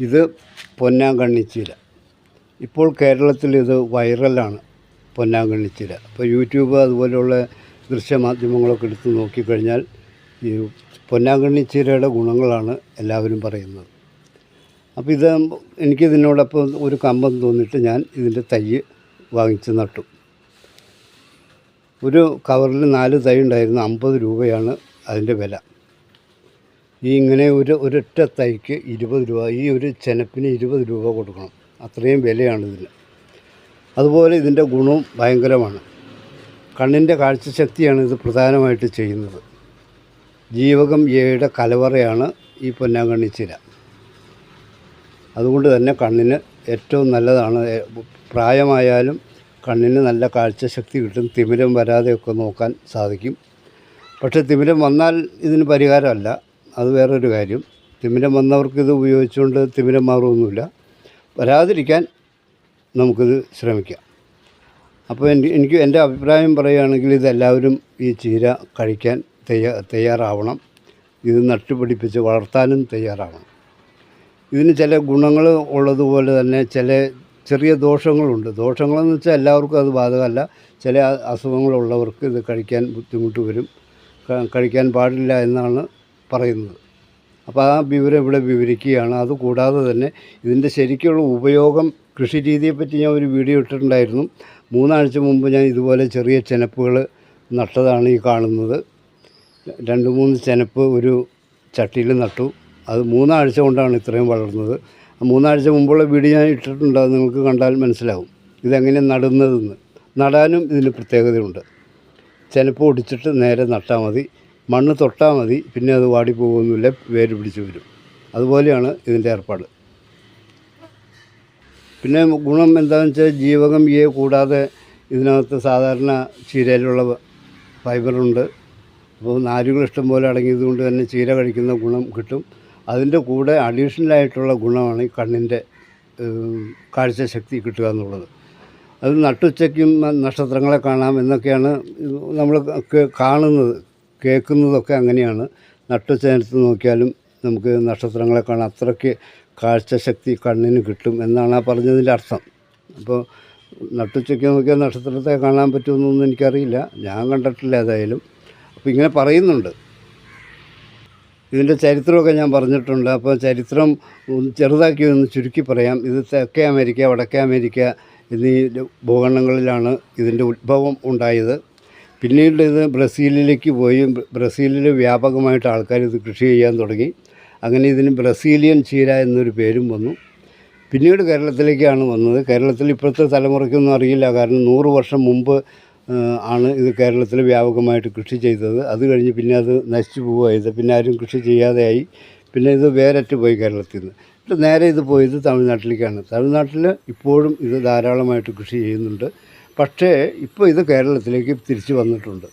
ഇത് പൊന്നാങ്കണ്ണിച്ചീര ഇപ്പോൾ കേരളത്തിൽ ഇത് വൈറലാണ് പൊന്നാങ്കണ്ണിച്ചീര അപ്പോൾ യൂട്യൂബ് അതുപോലെയുള്ള ദൃശ്യമാധ്യമങ്ങളൊക്കെ എടുത്ത് നോക്കിക്കഴിഞ്ഞാൽ ഈ പൊന്നാങ്കണ്ണിച്ചീരയുടെ ഗുണങ്ങളാണ് എല്ലാവരും പറയുന്നത്. അപ്പോൾ ഇത് എനിക്കിതിനോടൊപ്പം ഒരു കമ്പം തോന്നിയിട്ട് ഞാൻ ഇതിന്റെ തൈ വാങ്ങിച്ച് നട്ടു. ഒരു കവറിൽ നാല് തൈ ഉണ്ടായിരുന്നു അമ്പത് രൂപയാണ് അതിന്റെ വില. ഈ ഇങ്ങനെ ഒരു ഒരൊറ്റ തൈക്ക് ഇരുപത് രൂപ ഈ ഒരു ചെനപ്പിന് ഇരുപത് രൂപ കൊടുക്കണം. അത്രയും വിലയാണ് ഇതിന്. അതുപോലെ ഇതിന്റെ ഗുണവും ഭയങ്കരമാണ്. കണ്ണിന്റെ കാഴ്ചശക്തിയാണ് ഇത് പ്രധാനമായിട്ട് ചെയ്യുന്നത്. ജീവകം എയുടെ കലവറയാണ് ഈ പൊന്നാങ്കണ്ണിച്ചില അതുകൊണ്ട് തന്നെ കണ്ണിന് ഏറ്റവും നല്ലതാണ്. പ്രായമായാലും കണ്ണിന് നല്ല കാഴ്ചശക്തി കിട്ടും. തിമിരം വരാതെയൊക്കെ നോക്കാൻ സാധിക്കും. പക്ഷേ തിമിരം വന്നാൽ ഇതിന് പരിഹാരമല്ല. അത് വേറൊരു കാര്യം. തിമിരം വന്നവർക്ക് ഇത് ഉപയോഗിച്ചുകൊണ്ട് തിമിരം മാറുമൊന്നുമില്ല വരാതിരിക്കാൻ നമുക്കിത് ശ്രമിക്കാം. അപ്പോൾ എനിക്ക് എനിക്ക് എന്റെ അഭിപ്രായം പറയുകയാണെങ്കിൽ ഇതെല്ലാവരും ഈ ചീര കഴിക്കാൻ തയ്യാ തയ്യാറാവണം. ഇത് നട്ടുപിടിപ്പിച്ച് വളർത്താനും തയ്യാറാവണം. ഇതിന് ചില ഗുണങ്ങൾ ഉള്ളതുപോലെ തന്നെ ചില ചെറിയ ദോഷങ്ങളുണ്ട്. ദോഷങ്ങളെന്ന് വെച്ചാൽ എല്ലാവർക്കും അത് ബാധകമല്ല. ചില അസുഖങ്ങളുള്ളവർക്ക് ഇത് കഴിക്കാൻ ബുദ്ധിമുട്ട് വരും. കഴിക്കാൻ പാടില്ല എന്നാണ് പറയുന്നത്. അപ്പോൾ ആ വിവരം ഇവിടെ വിവരിക്കുകയാണ്. അതുകൂടാതെ തന്നെ ഇതിന്റെ ശരിക്കുള്ള ഉപയോഗം കൃഷി രീതിയെപ്പറ്റി ഞാൻ ഒരു വീഡിയോ ഇട്ടിട്ടുണ്ടായിരുന്നു. മൂന്നാഴ്ച മുമ്പ് ഞാൻ ഇതുപോലെ ചെറിയ ചെനപ്പുകൾ നട്ടതാണ് ഈ കാണുന്നത്. രണ്ട് മൂന്ന് ചെനപ്പ് ഒരു ചട്ടിയിൽ നട്ടു. അത് മൂന്നാഴ്ച കൊണ്ടാണ് ഇത്രയും വളർന്നത്. മൂന്നാഴ്ച മുമ്പുള്ള വീഡിയോ ഞാൻ ഇട്ടിട്ടുണ്ട്. അത് നിങ്ങൾക്ക് കണ്ടാൽ മനസ്സിലാവും. ഇതെങ്ങനെ നടുന്നതെന്ന്. നടാനും ഇതിന് പ്രത്യേകതയുണ്ട്. ചെനപ്പ് ഒടിച്ചിട്ട് നേരെ നട്ടാൽ മതി. മണ്ണ് തൊട്ടാൽ മതി പിന്നെ അത് വാടിപ്പോകുന്നില്ല വേര് പിടിച്ച് വരും. അതുപോലെയാണ് ഇതിന്റെ ഏർപ്പാട്. പിന്നെ ഗുണം എന്താണെന്ന് വെച്ചാൽ ജീവകം എ കൂടാതെ ഇതിനകത്ത് സാധാരണ ചീരയിലുള്ള ഫൈബറുണ്ട്. അപ്പോൾ നാരുകൾ ഇഷ്ടം പോലെ അടങ്ങിയത് കൊണ്ട് തന്നെ ചീര കഴിക്കുന്ന ഗുണം കിട്ടും. അതിന്റെ കൂടെ അഡീഷണലായിട്ടുള്ള ഗുണമാണ് ഈ കണ്ണിന്റെ കാഴ്ചശക്തി കിട്ടുക എന്നുള്ളത്. അത് നട്ടുച്ചയ്ക്കും നക്ഷത്രങ്ങളെ കാണാം എന്നൊക്കെയാണ് നമ്മൾ കാണുന്നത്. കേൾക്കുന്നതൊക്കെ അങ്ങനെയാണ്. നട്ടുച്ചനത്ത് നോക്കിയാലും നമുക്ക് നക്ഷത്രങ്ങളെ കാണാൻ അത്രയ്ക്ക് കാഴ്ചശക്തി കണ്ണിന് കിട്ടും എന്നാണ് ആ പറഞ്ഞതിന്റെ അർത്ഥം. അപ്പോൾ നട്ടുച്ചയ്ക്ക് നോക്കിയാൽ നക്ഷത്രത്തെ കാണാൻ പറ്റുമെന്നൊന്നും എനിക്കറിയില്ല. ഞാൻ കണ്ടിട്ടില്ല ഏതായാലും. അപ്പോൾ ഇങ്ങനെ പറയുന്നുണ്ട്. ഇതിന്റെ ചരിത്രമൊക്കെ ഞാൻ പറഞ്ഞിട്ടുണ്ട്. അപ്പോൾ ചരിത്രം ചെറുതാക്കി ഒന്ന് ചുരുക്കി പറയാം. ഇത് തെക്കേ അമേരിക്ക വടക്കേ അമേരിക്ക എന്നീ ഭൂഖണ്ഡങ്ങളിലാണ് ഇതിന്റെ ഉത്ഭവം ഉണ്ടായത്. പിന്നീട് ഇത് ബ്രസീലിലേക്ക് പോയി. ബ്ര- ബ്രസീലിൽ വ്യാപകമായിട്ട് ആൾക്കാർ ഇത് കൃഷി ചെയ്യാൻ തുടങ്ങി. അങ്ങനെ ഇതിന് ബ്രസീലിയൻ ചീര എന്നൊരു പേരും വന്നു. പിന്നീട് കേരളത്തിലേക്കാണ് വന്നത്. കേരളത്തിൽ ഇപ്പോഴത്തെ തലമുറയ്ക്കൊന്നും അറിയില്ല. കാരണം നൂറ് വർഷം മുമ്പ് ആണ് ഇത് കേരളത്തിൽ വ്യാപകമായിട്ട് കൃഷി ചെയ്തത്. അത് കഴിഞ്ഞ് പിന്നെ അത് നശിച്ചു പോവുകയത് പിന്നെ ആരും കൃഷി ചെയ്യാതെയായി. പിന്നെ ഇത് വേരറ്റ് പോയി കേരളത്തിൽ നിന്ന്. നേരെ ഇത് പോയത് തമിഴ്നാട്ടിലേക്കാണ്. തമിഴ്നാട്ടിൽ ഇപ്പോഴും ഇത് ധാരാളമായിട്ട് കൃഷി ചെയ്യുന്നുണ്ട്. പക്ഷേ ഇപ്പോൾ ഇത് കേരളത്തിലേക്ക് തിരിച്ചു വന്നിട്ടുണ്ട്.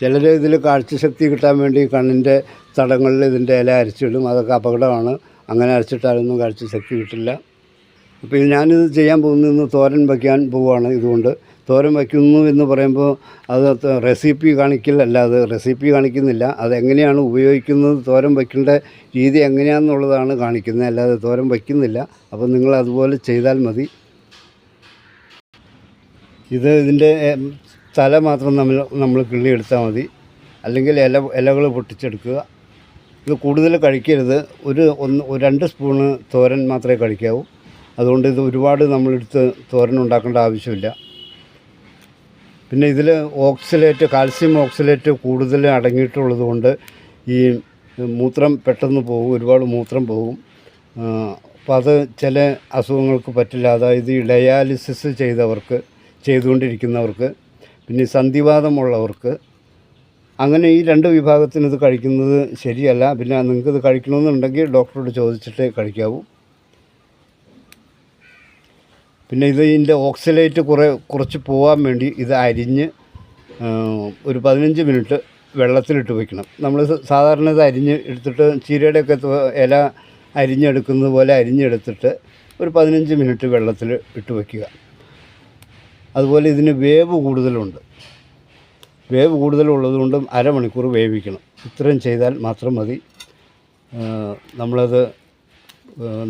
ചിലർ ഇതിൽ കാഴ്ചശക്തി കിട്ടാൻ വേണ്ടി കണ്ണിന്റെ തടങ്ങളിൽ ഇതിന്റെ ഇല അരച്ചിടും അതൊക്കെ അപകടമാണ്. അങ്ങനെ അരച്ചിട്ടാലൊന്നും കാഴ്ചശക്തി കിട്ടില്ല. അപ്പോൾ ഞാനിത് ചെയ്യാൻ പോകുന്നതെന്ന് തോരൻ വയ്ക്കാൻ പോവുകയാണ് ഇതുകൊണ്ട്. തോരൻ വയ്ക്കുന്നു എന്ന് പറയുമ്പോൾ അത് റെസിപ്പി കാണിക്കില്ലല്ല അത് റെസിപ്പി കാണിക്കുന്നില്ല. അതെങ്ങനെയാണ് ഉപയോഗിക്കുന്നത് തോരൻ വയ്ക്കേണ്ട രീതി എങ്ങനെയാണെന്നുള്ളതാണ് കാണിക്കുന്നത്. അല്ലാതെ തോരൻ വയ്ക്കുന്നില്ല. അപ്പോൾ നിങ്ങൾ അതുപോലെ ചെയ്താൽ മതി. ഇത് ഇതിന്റെ തല മാത്രം നമ്മൾ നമ്മൾ കിള്ളി എടുത്താൽ മതി. അല്ലെങ്കിൽ ഇല ഇലകൾ പൊട്ടിച്ചെടുക്കുക. ഇത് കൂടുതൽ കഴിക്കരുത്. ഒരു ഒന്ന് രണ്ട് സ്പൂണ് തോരൻ മാത്രമേ കഴിക്കാവൂ. അതുകൊണ്ട് ഇത് ഒരുപാട് നമ്മളെടുത്ത് തോരൻ ഉണ്ടാക്കേണ്ട ആവശ്യമില്ല. പിന്നെ ഇതിൽ ഓക്സിലേറ്റ് കാൽസ്യം ഓക്സിലേറ്റ് കൂടുതൽ അടങ്ങിയിട്ടുള്ളത് കൊണ്ട് ഈ മൂത്രം പെട്ടെന്ന് പോകും. ഒരുപാട് മൂത്രം പോകും. അപ്പോൾ അത് ചില അസുഖങ്ങൾക്ക് പറ്റില്ല. അതായത് ഡയാലിസിസ് ചെയ്തവർക്ക് ചെയ്തുകൊണ്ടിരിക്കുന്നവർക്ക് പിന്നെ സന്ധിവാദമുള്ളവർക്ക് അങ്ങനെ ഈ രണ്ട് വിഭാഗത്തിന് ഇത് കഴിക്കുന്നത് ശരിയല്ല. പിന്നെ നിങ്ങൾക്ക് ഇത് കഴിക്കണമെന്നുണ്ടെങ്കിൽ ഡോക്ടറോട് ചോദിച്ചിട്ട് കഴിക്കാവൂ. പിന്നെ ഇത് ഇതിന്റെ ഓക്സിലേറ്റ് കുറേ കുറച്ച് പോകാൻ വേണ്ടി ഇത് അരിഞ്ഞ് ഒരു പതിനഞ്ച് മിനിറ്റ് വെള്ളത്തിലിട്ട് വയ്ക്കണം നമ്മൾ സാധാരണ ഇത് അരിഞ്ഞ് എടുത്തിട്ട് ചീരയുടെയൊക്കെ ഇല അരിഞ്ഞെടുക്കുന്നത് പോലെ അരിഞ്ഞെടുത്തിട്ട് ഒരു പതിനഞ്ച് മിനിറ്റ് വെള്ളത്തിൽ ഇട്ട് വയ്ക്കുക അതുപോലെ ഇതിന് വേവ് കൂടുതലുണ്ട്. വേവ് കൂടുതലുള്ളത് കൊണ്ടും അരമണിക്കൂർ വേവിക്കണം. ഇത്രയും ചെയ്താൽ മാത്രം മതി. നമ്മളത്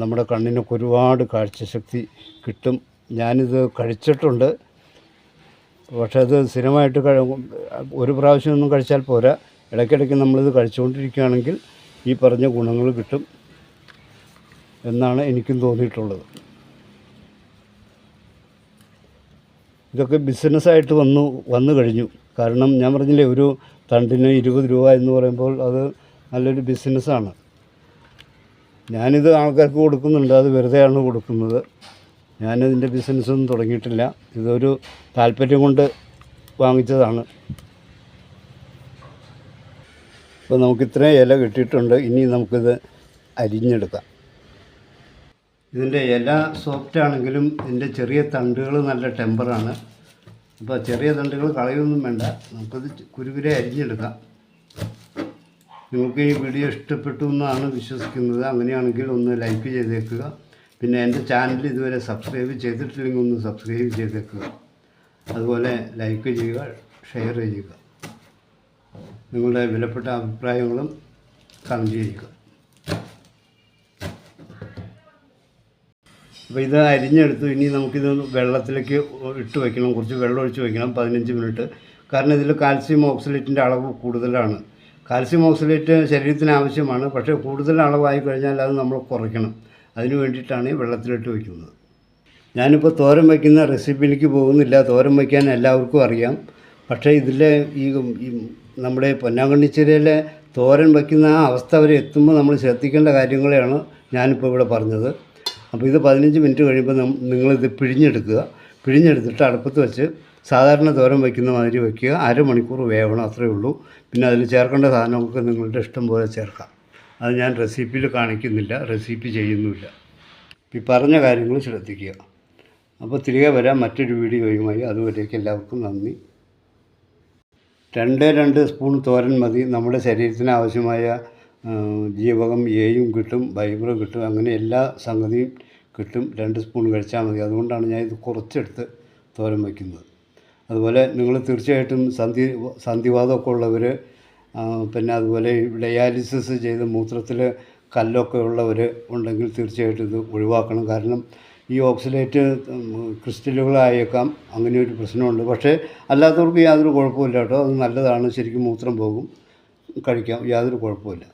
നമ്മുടെ കണ്ണിനൊക്കെ ഒരുപാട് കാഴ്ചശക്തി കിട്ടും. ഞാനിത് കഴിച്ചിട്ടുണ്ട്. പക്ഷെ അത് സ്ഥിരമായിട്ട് കഴി ഒരു പ്രാവശ്യമൊന്നും കഴിച്ചാൽ പോരാ. ഇടയ്ക്കിടയ്ക്ക് നമ്മളിത് കഴിച്ചുകൊണ്ടിരിക്കുകയാണെങ്കിൽ ഈ പറഞ്ഞ ഗുണങ്ങൾ കിട്ടും എന്നാണ് എനിക്കും തോന്നിയിട്ടുള്ളത്. ഇതൊക്കെ ബിസിനസ്സായിട്ട് വന്നു വന്നു കഴിഞ്ഞു. കാരണം ഞാൻ പറഞ്ഞില്ലേ ഒരു തണ്ടിന് ഇരുപത് രൂപ എന്ന് പറയുമ്പോൾ അത് നല്ലൊരു ബിസിനസ്സാണ്. ഞാനിത് ആൾക്കാർക്ക് കൊടുക്കുന്നുണ്ട് അത് വെറുതെയാണ് കൊടുക്കുന്നത്. ഞാനിതിന്റെ ബിസിനസ്സൊന്നും തുടങ്ങിയിട്ടില്ല. ഇതൊരു താല്പര്യം കൊണ്ട് വാങ്ങിച്ചതാണ്. അപ്പോൾ നമുക്കിത്രയും ഇല കിട്ടിയിട്ടുണ്ട്. ഇനി നമുക്കിത് അരിഞ്ഞെടുക്കാം. ഇതിന്റെ ഇല സോഫ്റ്റ് ആണെങ്കിലും ഇതിന്റെ ചെറിയ തണ്ടുകൾ നല്ല ടെമ്പറാണ് അപ്പോൾ ചെറിയ തണ്ടുകൾ കളയൊന്നും വേണ്ട. നമുക്കത് കുരുകുരെ അരിഞ്ഞെടുക്കാം. നിങ്ങൾക്ക് ഈ വീഡിയോ ഇഷ്ടപ്പെട്ടു എന്നാണ് വിശ്വസിക്കുന്നത്. അങ്ങനെയാണെങ്കിൽ ഒന്ന് ലൈക്ക് ചെയ്തേക്കുക. പിന്നെ എന്റെ ചാനൽ ഇതുവരെ സബ്സ്ക്രൈബ് ചെയ്തിട്ടില്ലെങ്കിൽ ഒന്ന് സബ്സ്ക്രൈബ് ചെയ്തേക്കുക. അതുപോലെ ലൈക്ക് ചെയ്യുക ഷെയർ ചെയ്യുക. നിങ്ങളുടെ വിലപ്പെട്ട അഭിപ്രായങ്ങളും കമന്റ് ചെയ്യുക. അപ്പോൾ ഇത് അരിഞ്ഞെടുത്തു. ഇനി നമുക്കിത് വെള്ളത്തിലേക്ക് ഇട്ട് വയ്ക്കണം കുറച്ച് വെള്ളം ഒഴിച്ച് വയ്ക്കണം പതിനഞ്ച് മിനിറ്റ്. കാരണം ഇതിൽ കാൽസ്യം ഓക്സലേറ്റിന്റെ അളവ് കൂടുതലാണ്. കാൽസ്യം ഓക്സലേറ്റ് ശരീരത്തിന് ആവശ്യമാണ്. പക്ഷേ കൂടുതൽ അളവായി കഴിഞ്ഞാൽ അത് നമ്മൾ കുറയ്ക്കണം. അതിന് വേണ്ടിയിട്ടാണ് ഈ വെള്ളത്തിലിട്ട് വയ്ക്കുന്നത് ഞാനിപ്പോൾ തോരൻ വയ്ക്കുന്ന റെസിപ്പിയിലേക്ക് പോകുന്നില്ല. തോരൻ വയ്ക്കാൻ എല്ലാവർക്കും അറിയാം. പക്ഷേ ഇതിലെ ഈ നമ്മുടെ പൊന്നാങ്കണ്ണിച്ചിരയിലെ തോരൻ വയ്ക്കുന്ന ആ അവസ്ഥ വരെ എത്തുമ്പോൾ നമ്മൾ ശ്രദ്ധിക്കേണ്ട കാര്യങ്ങളെയാണ് ഞാനിപ്പോൾ ഇവിടെ പറഞ്ഞത്. അപ്പോൾ ഇത് പതിനഞ്ച് മിനിറ്റ് കഴിയുമ്പോൾ നിങ്ങളിത് പിഴിഞ്ഞെടുക്കുക. പിഴിഞ്ഞെടുത്തിട്ട് അടുപ്പത്ത് വെച്ച് സാധാരണ തോരൻ വയ്ക്കുന്ന മാതിരി വയ്ക്കുക. അരമണിക്കൂർ വേവണം അത്രയേ ഉള്ളൂ. പിന്നെ അതിൽ ചേർക്കേണ്ട സാധനങ്ങൾക്ക് നിങ്ങളുടെ ഇഷ്ടം പോലെ ചേർക്കാം. അത് ഞാൻ റെസിപ്പിയിൽ കാണിക്കുന്നില്ല റെസിപ്പി ചെയ്യുന്നുമില്ല. ഈ പറഞ്ഞ കാര്യങ്ങൾ ശ്രദ്ധിക്കുക. അപ്പോൾ തിരികെ വരാം മറ്റൊരു വീഡിയോയുമായി. അതുവരേക്ക് എല്ലാവർക്കും നന്ദി. രണ്ട് രണ്ട് സ്പൂൺ തോരൻ മതി. നമ്മുടെ ശരീരത്തിന് ആവശ്യമായ ജീവകം എയും കിട്ടും ഫൈബർ കിട്ടും അങ്ങനെ എല്ലാ സംഗതിയും കിട്ടും. രണ്ട് സ്പൂൺ കഴിച്ചാൽ മതി. അതുകൊണ്ടാണ് ഞാൻ ഇത് കുറച്ചെടുത്ത് തോരൻ വയ്ക്കുന്നത്. അതുപോലെ നിങ്ങൾ തീർച്ചയായിട്ടും സന്ധി സന്ധിവാദമൊക്കെ ഉള്ളവർ പിന്നെ അതുപോലെ ഡയാലിസിസ് ചെയ്ത് മൂത്രത്തിൽ കല്ലൊക്കെ ഉള്ളവർ ഉണ്ടെങ്കിൽ തീർച്ചയായിട്ടും ഇത് ഒഴിവാക്കണം. കാരണം ഈ ഓക്സിലേറ്റ് ക്രിസ്റ്റലുകളായേക്കാം. അങ്ങനെ ഒരു പ്രശ്നമുണ്ട്. പക്ഷേ അല്ലാത്തവർക്ക് യാതൊരു കുഴപ്പമില്ല കേട്ടോ. അത് നല്ലതാണ്. ശരിക്കും മൂത്രം പോകും. കഴിക്കാം. യാതൊരു കുഴപ്പമില്ല